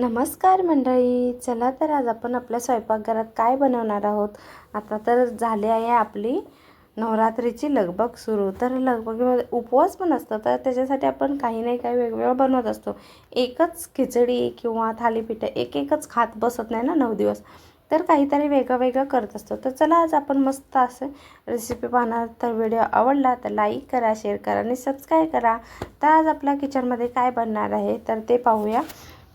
नमस्कार मंडळी. चला तर आज आपण आपल्या स्वयंपाकघरात काय बनवणार आहोत? आता तर झाले आहे आपली नवरात्रीची लगबग सुरू. तर लगबगीमध्ये उपवास पण असतं. तर त्याच्यासाठी आपण काही नाही काही वेगवेगळं बनवत असतो. एकच खिचडी किंवा थालीपीठ एक एकच खात बसत नाही ना नऊ दिवस. तर काहीतरी वेगळं वेगळं करत असतो. तर चला आज आपण मस्त असं रेसिपी पाहणार. तर व्हिडिओ आवडला तर लाईक करा शेअर करा आणि सबस्क्राईब करा. तर आज आपल्या किचनमध्ये काय बनणार आहे? तर ते पाहूया.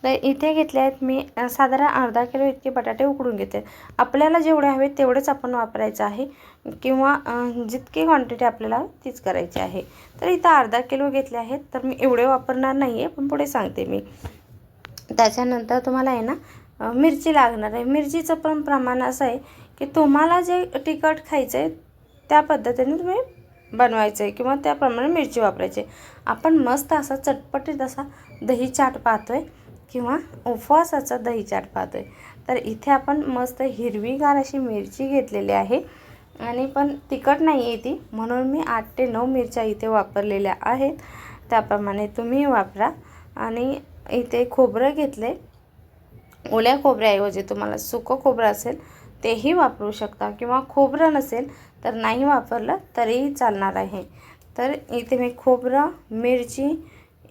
तर इथे घेतले आहेत मी साधारण अर्धा किलो इतके बटाटे उकडून घेते. आपल्याला जेवढे हवे तेवढेच आपण वापरायचं आहे. किंवा जितकी क्वांटिटी आपल्याला तीच करायची आहे. तर इथं अर्धा किलो घेतले आहेत तर मी एवढे वापरणार नाही आहे पण पुढे सांगते मी. त्याच्यानंतर तुम्हाला आहे ना मिरची लागणार आहे. मिरचीचं पण प्रमाण असं आहे की तुम्हाला जे तिखट खायचं आहे त्या पद्धतीने तुम्ही बनवायचं आहे किंवा त्याप्रमाणे मिरची वापरायची. आहे. आपण मस्त असा चटपटीत असा दही चाट पाहतो आहे किंवा उपवासाचा दही चाट पाहतो आहे तर इथे आपण मस्त हिरवीगार अशी मिरची घेतलेली आहे. आणि पण तिखट नाही आहे ती. म्हणून मी आठ ते नऊ मिरच्या इथे वापरलेल्या आहेत. त्याप्रमाणे तुम्ही वापरा. आणि इथे खोबरं घेतले. ओल्या खोबऱ्याऐवजी तुम्हाला सुकं खोबरं असेल तेही वापरू शकता. किंवा खोबरं नसेल तर नाही वापरलं तरीही चालणार आहे. तर इथे मी खोबरं मिरची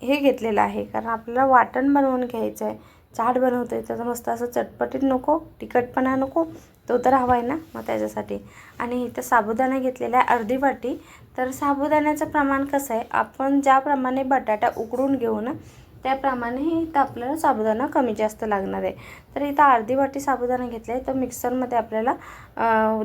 हे घेतलेलं आहे. कारण आपल्याला वाटण बनवून घ्यायचं आहे. चाट बनवतो आहे त्याचं मस्त असं चटपटीत नको तिखटपणा नको तो तर हवा आहे ना मग त्याच्यासाठी. आणि इथं साबुदाणा घेतलेला आहे अर्धी वाटी. तर साबुदाण्याचं प्रमाण कसं आहे? आपण ज्याप्रमाणे बटाटा उकडून घेऊ ना त्याप्रमाणे इथं आपल्याला साबुदाणा कमी जास्त लागणार आहे. तर इथं अर्धी वाटी साबुदाणा घेतला आहे तो मिक्सरमध्ये आपल्याला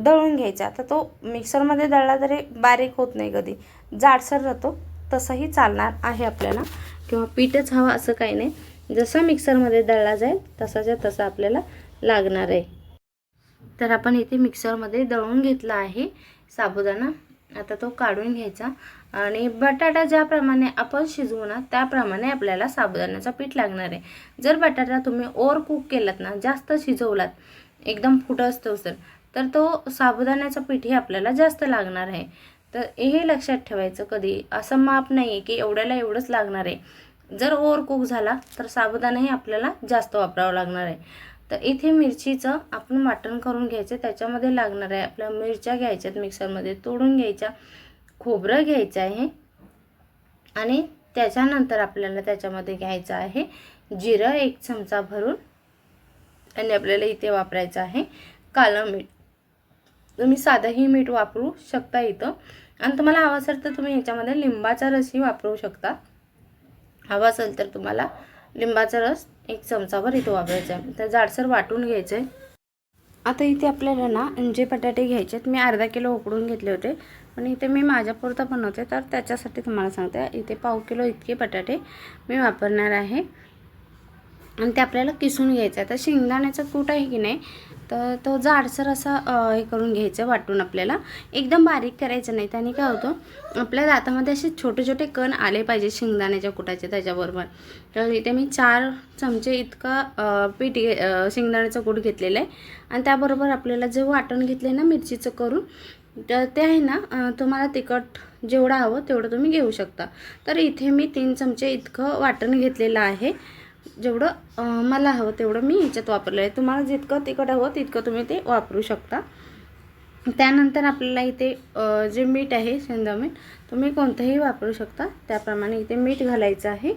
दळून घ्यायचा. तर तो मिक्सरमध्ये दळला तरी बारीक होत नाही कधी. जाडसर राहतो. तसंही चालणार आहे आपल्याला. किंवा पीठच हवं असं काही नाही. जसं मिक्सरमध्ये दळला जाईल तसाच्या तसा आपल्याला लागणार आहे. तर आपण इथे मिक्सरमध्ये दळून घेतला आहे साबुदाणा. आता तो काढून घ्यायचा. आणि बटाटा ज्याप्रमाणे आपण शिजवू ना त्याप्रमाणे आपल्याला साबुदाण्याचं पीठ लागणार आहे. जर बटाटा तुम्ही ओवर कुक केलात ना जास्त शिजवलात एकदम फुटस सर तर तो साबुदाण्याचं पीठही आपल्याला जास्त लागणार आहे. तर हे लक्षात ठेवायचं कधी. असं माप नाही आहे की एवढ्याला एवढंच लागणार आहे. जर ओव्हर कुक झाला तर साबुदाणाही आपल्याला जास्त वापरावं लागणार आहे. तर इथे मिरचीचं आपण वाटण करून घ्यायचं त्याच्यामध्ये लागणार आहे आपल्या मिरच्या घ्यायच्यात मिक्सरमध्ये तोडून घ्यायच्या खोबरं घ्यायचं आहे आणि त्याच्यानंतर आपल्याला त्याच्यामध्ये घ्यायचं आहे जिरं एक चमचा भरून आणि आपल्याला इथे वापरायचं आहे कालं मीठ. तुम्ही साधंही मीठ वापरू शकता इथं. आणि तुम्हाला हवं असेल तर तुम्ही ह्याच्यामध्ये लिंबाचा रसही वापरू शकता. हवा असेल तर तुम्हाला लिंबाचा रस एक चमचाभर इथं वापरायचा आहे. तर जाडसर वाटून घ्यायचं आहे आता इथे आपल्याला ना जे बटाटे घ्यायचे आहेत. मी अर्धा किलो उकडून घेतले होते. पण इथे मी माझ्यापुरता बनवते. तर त्याच्यासाठी तुम्हाला सांगते इथे पाव किलो इतके बटाटे मी वापरणार आहे. आणि ते आपल्याला किसून घ्यायचं आहे तर शेंगदाण्याचं कूट आहे की नाही तर तो जाडसर असा हे करून घ्यायचं वाटून आपल्याला. एकदम बारीक करायचं नाही. त्याने काय होतं आपल्या दातामध्ये असे छोटे छोटे कण आले पाहिजे शेंगदाण्याच्या कुटाचे त्याच्याबरोबर. तर इथे मी चार चमचे इतका पीठ घे शेंगदाण्याचं कूट घेतलेलं आहे. आणि त्याबरोबर आपल्याला जे वाटण घेतलं आहे ना मिरचीचं करून तर ते आहे ना तुम्हाला तिखट जेवढं हवं तेवढं तुम्ही घेऊ शकता. तर इथे मी तीन चमचे इतकं वाटण घेतलेलं आहे. जेवढं मला हवं तेवढं मी ह्याच्यात वापरलं आहे तुम्हाला जितकं तिखट हवं तितकं तुम्ही ते वापरू शकता. त्यानंतर आपल्याला इथे जे मीठ आहे शेंदा मीठ तुम्ही कोणतंही वापरू शकता. त्याप्रमाणे इथे मीठ घालायचं आहे.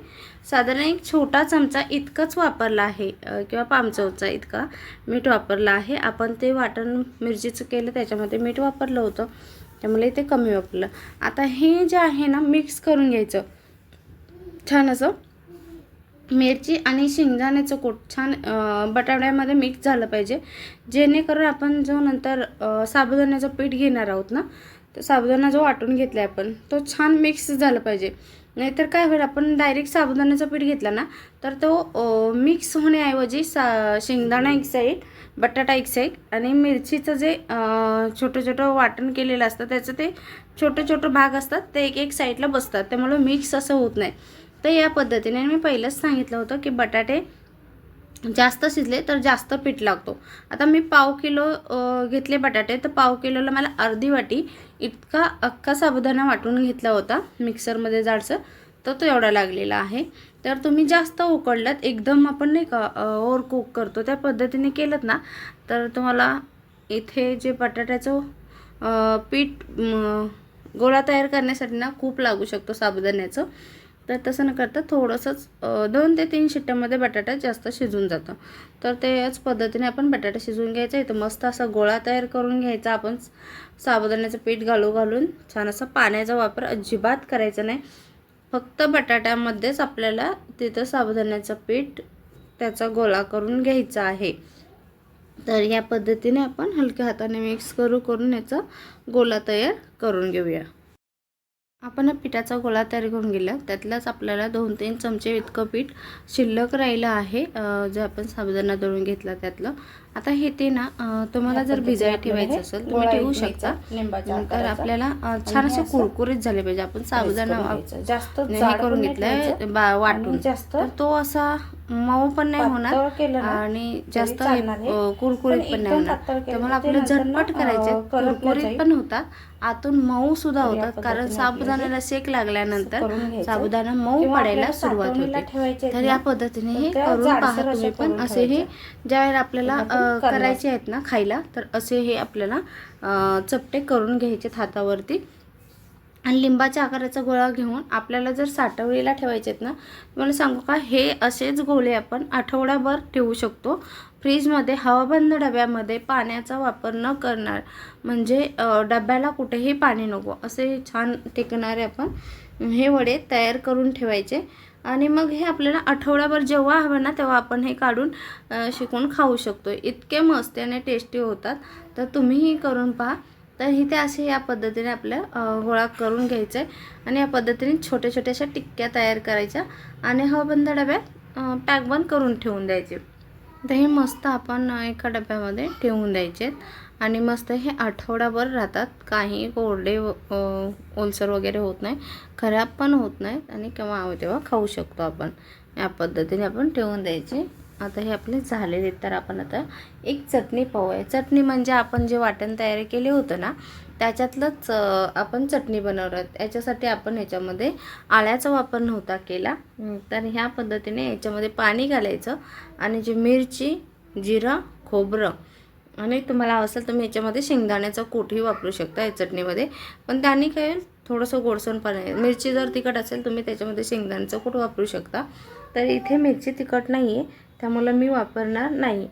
साधारण एक छोटा चमचा इतकंच वापरला आहे किंवा किंवा पामचवचा इतका मीठ वापरला आहे. आपण ते वाटण मिरचीचं केलं त्याच्यामध्ये मीठ वापरलं होतं. त्यामुळे इथे कमी वापरलं. आता हे जे आहे ना मिक्स करून घ्यायचं. छान असं मिरची आणि शेंगदाण्याचं कूट छान बटाट्यामध्ये मिक्स झालं पाहिजे. जेणेकरून आपण जो नंतर साबुदाण्याचं पीठ घेणार आहोत ना तर साबुदाणा जो वाटून घेतला आहे आपण तो छान मिक्स झाला पाहिजे. नाहीतर काय होईल आपण डायरेक्ट साबुदाण्याचं पीठ घेतला ना तर तो मिक्स होण्याऐवजी सा शेंगदाणा एक साईड बटाटा एक साईड आणि मिरचीचं जे छोटं छोटं वाटण केलेलं असतं त्याचं ते छोटं छोटं भाग असतात ते एक एक साईडला बसतात. त्यामुळे मिक्स असं होत नाही. तर या पद्धतीने मी पहिलंच सांगितलं होतं की बटाटे जास्त शिजले तर जास्त पीठ लागतो. आता मी पाव किलो घेतले बटाटे तर पाव किलोला मला अर्धी वाटी इतका अख्खा साबुदाणा वाटून घेतला होता मिक्सरमध्ये जाडसर तर तो एवढा लागलेला आहे. तर तुम्ही जास्त उकडलात एकदम आपण नाही का ओवर कुक करतो त्या पद्धतीने केलं ना तर तुम्हाला इथे जे बटाट्याचं पीठ गोळा तयार करण्यासाठी ना खूप लागू शकतो साबुदाण्याचं. तर तसं न करता थोडंसंच दोन ते तीन शिट्ट्यामध्ये बटाटा जास्त शिजून जातं. तर त्याच पद्धतीने आपण बटाटा शिजवून घ्यायचा. इथं मस्त असा गोळा तयार करून घ्यायचा. आपण साबुदाण्याचं पीठ घालू घालून छान असा पाण्याचा वापर अजिबात करायचा नाही. फक्त बटाट्यामध्येच आपल्याला तिथं साबुदाण्याचं पीठ त्याचा गोळा करून घ्यायचा आहे. तर या पद्धतीने आपण हलक्या हाताने मिक्स करू करून याचा गोळा तयार करून घेऊया. आपण पिठाचा गोळा तयार करून गेला त्यातलाच आपल्याला दोन तीन चमचे इतकं पीठ शिल्लक राहिलं आहे जे आपण साबुदाणा दळून घेतला त्यातलं. आता हे ते ना तुम्हाला जर भिजायला ठेवायचं असेल तुम्ही ठेवू शकता. तर आपल्याला छान असे कुरकुरीत झाले पाहिजे. आपण साबुदाणा जास्त हे करून घेतलाय वाटून. जास्त तो असा मऊ पण नाही होणार आणि जास्त कुरकुरीत पण नाही होणार. पातळ केलं तर मला तर ते आपलं नंतर ना, झटपट करायचे कुरकुरीत. पण होतात आतून मऊ सुद्धा होतात कारण साबुदाण्याला शेक लागल्यानंतर. साबुदाणा मऊ पडायला आपल्याला सुरुवात होते. तर या पद्धतीने हे करून पहा तुम्ही पण असे हे ठेवायच्या. ज्या वेळेला आपल्याला. करायचे आहेत ना खायला तर असे हे आपल्याला चपटे करून घ्यायचे हातावरती. आणि लिंबाच्या आकाराचा गोळा घेऊन आपल्याला जर साठवणीला ठेवायचे आहेत ना तुम्हाला सांगू का हे असेच गोळे आपण आठवडाभर ठेवू शकतो. फ्रीजमध्ये हवाबंद डब्यामध्ये पाण्याचा वापर न करणार म्हणजे डब्याला कुठेही पाणी नको असे छान टिकणारे आपण हे वडे तयार करून ठेवायचे. आणि मग हे आपल्याला आठवड्याभर जेव्हा हवं ना तेव्हा आपण हे काढून शिकून खाऊ शकतो. इतके मस्त आणि टेस्टी होतात. तर तुम्हीही करून पहा. तर इथे असे या पद्धतीने आपल्या गोळा करून घ्यायचं आहे आणि या पद्धतीने छोट्या छोट्याशा टिक्क्या तयार करायच्या. आणि हवाबंद डब्यात पॅक बंद करून ठेवून द्यायचे. तर हे मस्त आपण एका डब्यामध्ये ठेवून द्यायचे आहेत आणि मस्त हे आठवडाभर राहतात. काही कोरडे ओलसर वगैरे होत नाही. खराब पण होत नाहीत आणि केव्हा हवं तेव्हा खाऊ शकतो आपण. या पद्धतीने आपण ठेवून द्यायचे. आता हे आपले झालेले आहेत. तर आपण आता एक चटणी पाहूया. चटणी म्हणजे आपण जे वाटण तयार केले होतं ना त्याच्यातलंच आपण चटणी बनवलं याच्यासाठी आपण ह्याच्यामध्ये आळ्याचा वापर नव्हता केला. तर ह्या पद्धतीने याच्यामध्ये पाणी घालायचं आणि जी मिरची जिरं खोबरं आणि तुम्हाला असेल तुम्ही याच्यामध्ये शेंगदाण्याचा कोठही वापरू शकता या चटणीमध्ये. पण त्याने काय थोडंसं गोडसरपणा आहे. मिरची जर तिखट असेल तुम्ही त्याच्यामध्ये शेंगदाण्याचं कूट वापरू शकता. तर इथे मिरची तिखट नाही आहे त्यामुळं मी वापरणार नाही.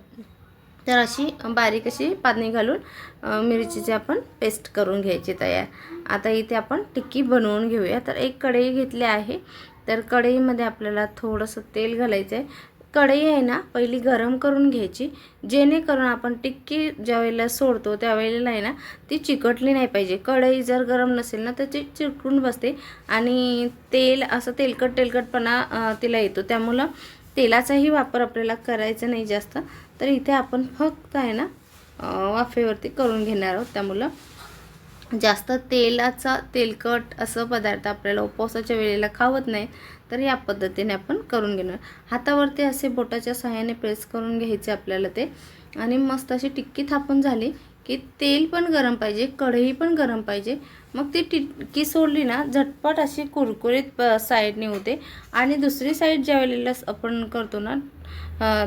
तर अशी बारीक अशी पाणी घालून मिरचीची आपण पेस्ट करून घ्यायची तयार. आता इथे आपण टिक्की बनवून घेऊया. तर एक कढई घेतली आहे. तर कढईमध्ये आपल्याला थोडंसं तेल घालायचं आहे कढई आहे ना पहिली गरम करून घ्यायची. जेणेकरून आपण टिक्की ज्या वेळेला सोडतो त्यावेळेला आहे ना ती चिकटली नाही पाहिजे. कढई जर गरम नसेल ना तर ती चिकटून बसते. आणि तेल असं तेलकट तेलकटपणा तिला येतो. त्यामुळं तेलाचाही वापर आपल्याला करायचा नाही जास्त. तर इथे आपण फक्त आहे ना वाफेवरती करून घेणार आहोत. त्यामुळं जास्त तेलाचा तेलकट असं पदार्थ आपल्याला उपवासाच्या वेळेला खावत नाही तर या पद्धतीने आपण करून घेणार. हातावरती असे बोटाच्या सहाय्याने प्रेस करून घ्यायचे आपल्याला ते. आणि मस्त अशी टिक्की थापून झाली की तेल पण गरम पाहिजे कढई पण गरम पाहिजे. मग ती टिक्की सोडली ना झटपट अशी कुरकुरीत प साईडने होते. आणि दुसरी साईड ज्या वेळेला आपण करतो ना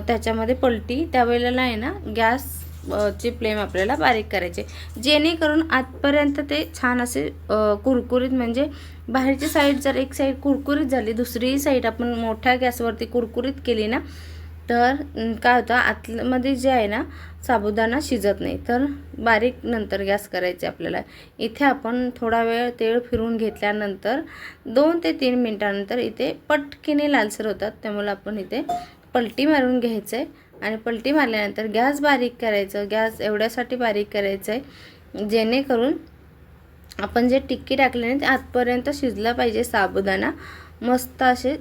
त्याच्यामध्ये पलटी त्यावेळेला आहे ना गॅस ची फ्लेम आपल्याला बारीक करायची. जेणेकरून आतपर्यंत ते छान असे कुरकुरीत म्हणजे बाहेरची साईड जर एक साईड कुरकुरीत झाली दुसरी साईड आपण मोठ्या गॅसवरती कुरकुरीत केली ना तर काय होतं आतमध्ये जे आहे ना साबुदाणा शिजत नाही. तर बारीक नंतर गॅस करायचे आपल्याला. इथे आपण थोडा वेळ तेळ फिरून घेतल्यानंतर दोन ते तीन मिनटानंतर इथे पटकीने लालसर होतात त्यामुळे आपण इथे पलटी मारून घ्यायचं. आहे आणि पलटी मारल्यानंतर गॅस बारीक करायचं गॅस एवढ्यासाठी बारीक करायचं आहे जेणेकरून आपण जे टिक्की टाकले ते आतपर्यंत शिजलं पाहिजे साबुदाणा. मस्त असे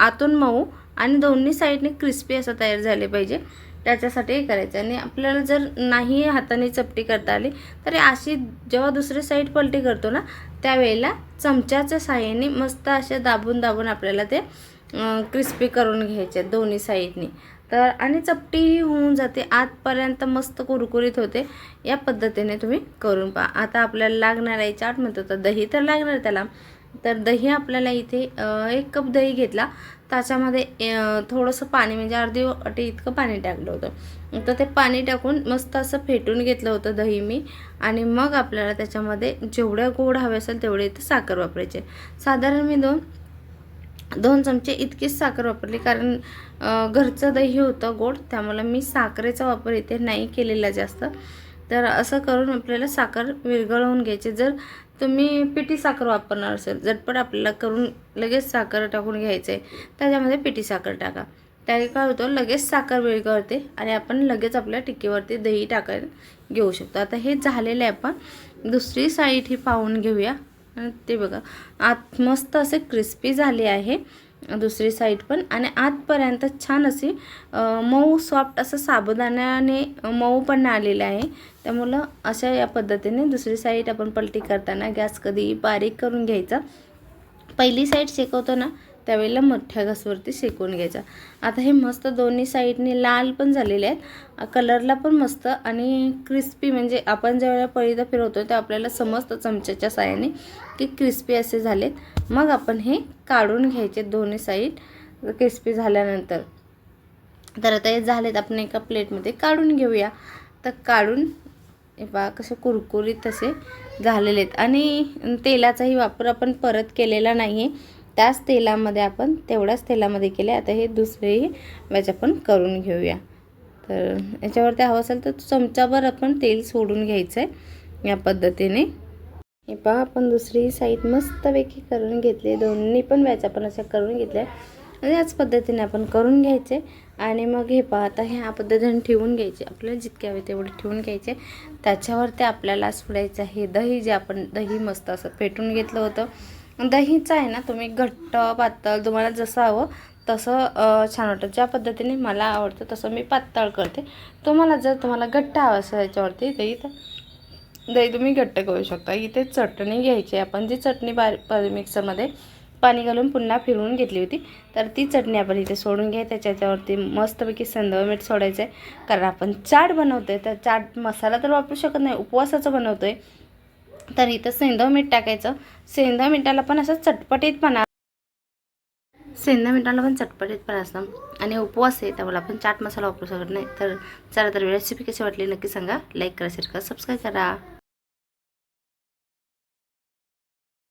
आतून मऊ आणि दोन्ही साईडने क्रिस्पी असं तयार झाले पाहिजे. त्याच्यासाठी हे करायचं. आणि आपल्याला जर नाही हाताने चपटी करता आली तर अशी जेव्हा दुसरी साईड पलटी करतो ना त्यावेळेला चमच्याच्या साहाय्याने मस्त असे दाबून दाबून आपल्याला ते क्रिस्पी करून घ्यायचे दोन्ही साईडने. तर आणि चपटीही होऊन जाते. आतपर्यंत मस्त कुरकुरीत होते. या पद्धतीने तुम्ही करून पहा. आता आपल्याला लागणार आहे चाट म्हणतो तर दही तर लागणार त्याला. तर दही आपल्याला इथे एक कप दही घेतला. त्याच्यामध्ये थोडंसं पाणी म्हणजे अर्धी वाटी इतकं पाणी टाकलं होतं. तर ते पाणी टाकून मस्त असं फेटून घेतलं होतं दही मी. आणि मग आपल्याला त्याच्यामध्ये जेवढ्या गोड हवे असेल तेवढे इथे साखर वापरायचे साधारण मी दोन दोन चमचे इतकीच साखर वापरली कारण घरचं दही होतं गोड त्यामुळे मी साखरेचा वापर इथे नाही केलेला जास्त. तर असं करून आपल्याला साखर विरघळवून घ्यायची. जर तुम्ही पिठी साखर वापरणार असेल झटपट आपल्याला करून लगेच साखर टाकून घ्यायचं आहे त्याच्यामध्ये पिठी साखर टाका. त्याने काय होतं लगेच साखर विरघळते आणि आपण लगेच आपल्या टिक्कीवरती दही टाकायला घेऊ शकतो. आता हे झालेलं आहे आपण. दुसरी साईड ही पाहून घेऊया. ते बघा. आत मस्त असे क्रिस्पी झाले आहे दुसरी साईड पण. आणि आतपर्यंत छान अशी मऊ सॉफ्ट असं साबुदाण्याने मऊ पण आलेलं आहे. त्यामुळं अशा या पद्धतीने दुसरी साईड आपण पलटी करताना गॅस कधी बारीक करून घ्यायचा. पहिली साईड शेकवतो ना त्यावेळेला मोठ्या गॅसवरती शेकून घ्यायचा. आता हे मस्त दोन्ही साईडने लाल पण झालेले आहेत. कलरला पण मस्त आणि क्रिस्पी म्हणजे आपण ज्यावेळेला पळीदा फिरवतो तेव्हा आपल्याला समजतं चमच्याच्या साह्याने की क्रिस्पी असे झालेत. मग आपण हे काढून घ्यायचे दोन्ही साईड क्रिस्पी झाल्यानंतर. तर आता हे झालेत आपण एका प्लेटमध्ये काढून घेऊया. तर काढून बा कसे कुरकुरीत तसे झालेले आहेत. आणि तेलाचाही वापर आपण परत केलेला नाही आहे त्याच तेलामध्ये आपण तेवढ्याच तेलामध्ये केले. आता हे दुसरेही बॅच आपण करून घेऊया. तर याच्यावरती हवं असेल तर चमचाभर आपण तेल सोडून घ्यायचं आहे या पद्धतीने. हे पहा आपण दुसरी साईड मस्तपैकी करून घेतली. दोन्ही पण बॅच आपण अशा करून घेतल्या. आणि याच पद्धतीने आपण करून घ्यायचे. आणि मग हे पहा आता ह्या पद्धतीने ठेवून घ्यायचे. आपल्याला जितके हवे तेवढे ठेवून घ्यायचे. त्याच्यावरती आपल्याला सोडायचं आहे दही जे आपण दही मस्त असं फेटून घेतलं होतं. दहीचं आहे ना तुम्ही घट्ट पातळ तुम्हाला जसं हवं तसं छान वाटतं. ज्या पद्धतीने मला आवडतं तसं मी पातळ करते. तुम्हाला जर तुम्हाला घट्ट हवं असेल याच्यावरती दही तर दही तुम्ही घट्ट करू शकता. इथे चटणी घ्यायची आहे आपण. जी चटणी बारी बारी मिक्सरमध्ये पाणी घालून पुन्हा फिरवून घेतली होती तर ती चटणी आपण इथे सोडून घ्या. त्याच्यावरती मस्तपैकी संदव मीठ सोडायचं आहे कारण आपण चाट बनवतो आहे तर चाट मसाला तर वापरू शकत नाही उपवासाचं बनवतो आहे तर इथं सेंदव मीठ टाकायचं. सेंदव मिठाला पण असं चटपटीतपणा सेंदा मिठाला पण चटपटीतपणा असतं. आणि उपवास आहे त्यामुळे आपण चाट मसाला वापरू शकत नाही. तर चला तर रेसिपी कशी वाटली नक्की सांगा. लाईक करा शेअर करा सबस्क्राईब करा.